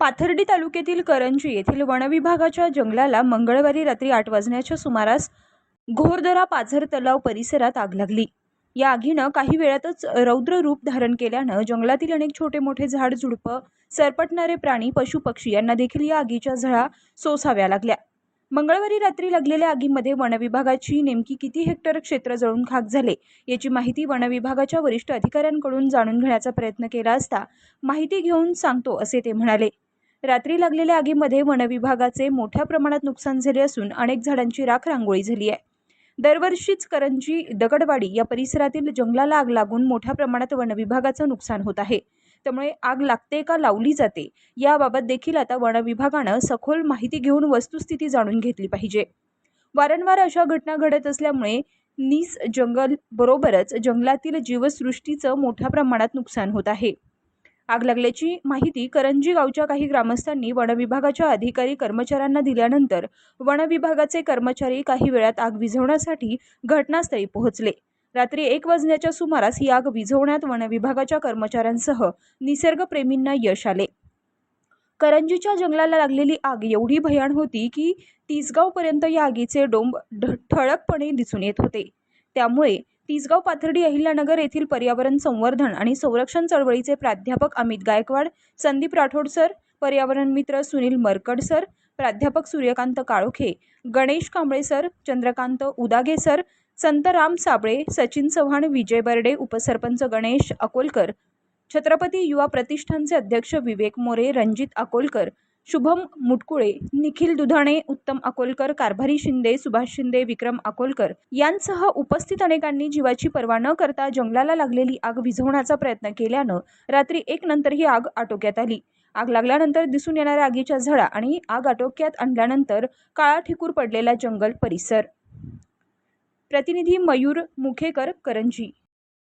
पाथर्डी तालुक्यातील करंजी येथील वनविभागाच्या जंगलाला मंगळवारी रात्री आठ वाजण्याच्या सुमारास घोरदरा पाझर तलाव परिसरात आग लागली. या आगीनं काही वेळातच रौद्र रूप धारण केल्यानं जंगलातील अनेक छोटे मोठे झाड झुडपं सरपटणारे प्राणी पशुपक्षी यांना देखील या आगीच्या झळा सोसाव्या लागल्या. मंगळवारी रात्री लागलेल्या आगीमध्ये वनविभागाची नेमकी किती हेक्टर क्षेत्र जळून खाक झाले याची माहिती वनविभागाच्या वरिष्ठ अधिकाऱ्यांकडून जाणून घेण्याचा प्रयत्न केला असता माहिती घेऊन सांगतो असे ते म्हणाले. रात्री लागलेल्या आगीमध्ये वनविभागाचे मोठ्या प्रमाणात नुकसान झाले असून अनेक झाडांची राख रांगोळी झाली आहे. दरवर्षीच करंजी दगडवाडी या परिसरातील जंगलाला आग लागून मोठ्या प्रमाणात वनविभागाचं नुकसान होत आहे. त्यामुळे आग लागते का लावली जाते याबाबत देखील आता वनविभागानं सखोल माहिती घेऊन वस्तुस्थिती जाणून घेतली पाहिजे. वारंवार अशा घटना घडत असल्यामुळे नीस जंगल बरोबरच जंगलातील जीवसृष्टीचं मोठ्या प्रमाणात नुकसान होत आहे. आग लागल्याची माहिती करंजी गावच्या काही ग्रामस्थांनी वनविभागाच्या अधिकारी कर्मचाऱ्यांना दिल्यानंतर वनविभागाचे कर्मचारी काही वेळात आग विझवण्यासाठी घटनास्थळी पोहोचले. रात्री एक वाजण्याच्या सुमारास ही आग विझवण्यात वनविभागाच्या कर्मचाऱ्यांसह निसर्गप्रेमींना यश आले. करंजीच्या जंगलाला लागलेली आग एवढी भयाण होती की तिसगावपर्यंत या आगीचे डोंब ढ ठळकपणे दिसून येत होते. त्यामुळे तिसगाव पाथर्डी अहिल्यानगर येथील पर्यावरण संवर्धन आणि संरक्षण चळवळीचे प्राध्यापक अमित गायकवाड संदीप राठोड सर पर्यावरण मित्र सुनील मरकड सर प्राध्यापक सूर्यकांत काळोखे गणेश कांबळे सर चंद्रकांत उदागे सर संत राम साबळे सचिन चव्हाण विजय बर्डे उपसरपंच गणेश अकोलकर छत्रपती युवा प्रतिष्ठानचे अध्यक्ष विवेक मोरे रणजित अकोलकर शुभम मुटकुळे निखिल दुधाणे उत्तम अकोलकर कारभारी शिंदे सुभाष शिंदे विक्रम अकोलकर यांसह उपस्थित अनेकांनी जीवाची पर्वा न करता जंगलाला लागलेली आग विझवण्याचा प्रयत्न केल्यानं रात्री एक नंतर ही आग आटोक्यात आली. आग लागल्यानंतर दिसून येणाऱ्या आगीच्या झळा आणि आग आटोक्यात आणल्यानंतर काळा ठिकूर पडलेला जंगल परिसर. प्रतिनिधी मयूर मुखेकर करंजी